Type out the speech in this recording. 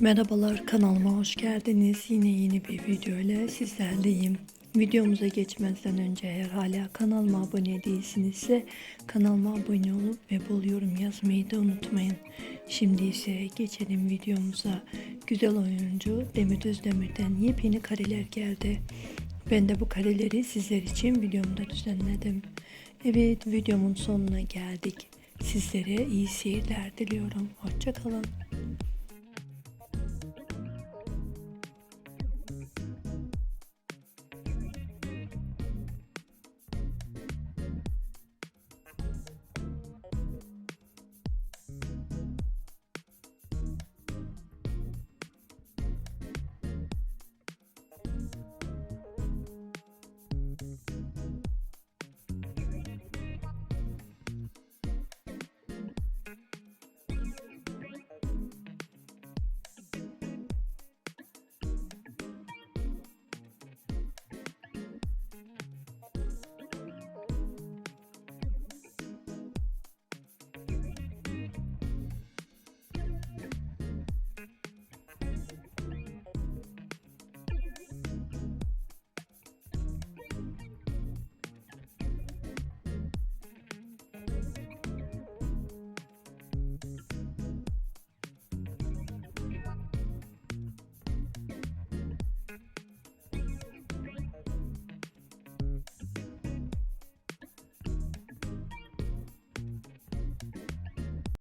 Merhabalar kanalıma hoş geldiniz. Yine yeni bir video ile sizlerleyim. Videomuza geçmeden önce eğer hala kanalıma abone değilsinizse kanalıma abone olup ve bol yorum yazmayı da unutmayın. Şimdi ise geçelim videomuza. Güzel oyuncu Demet Özdemir'den yepyeni kareler geldi. Ben de bu kareleri sizler için videomda düzenledim. Evet videomun sonuna geldik. Sizlere iyi seyirler diliyorum. Hoşçakalın.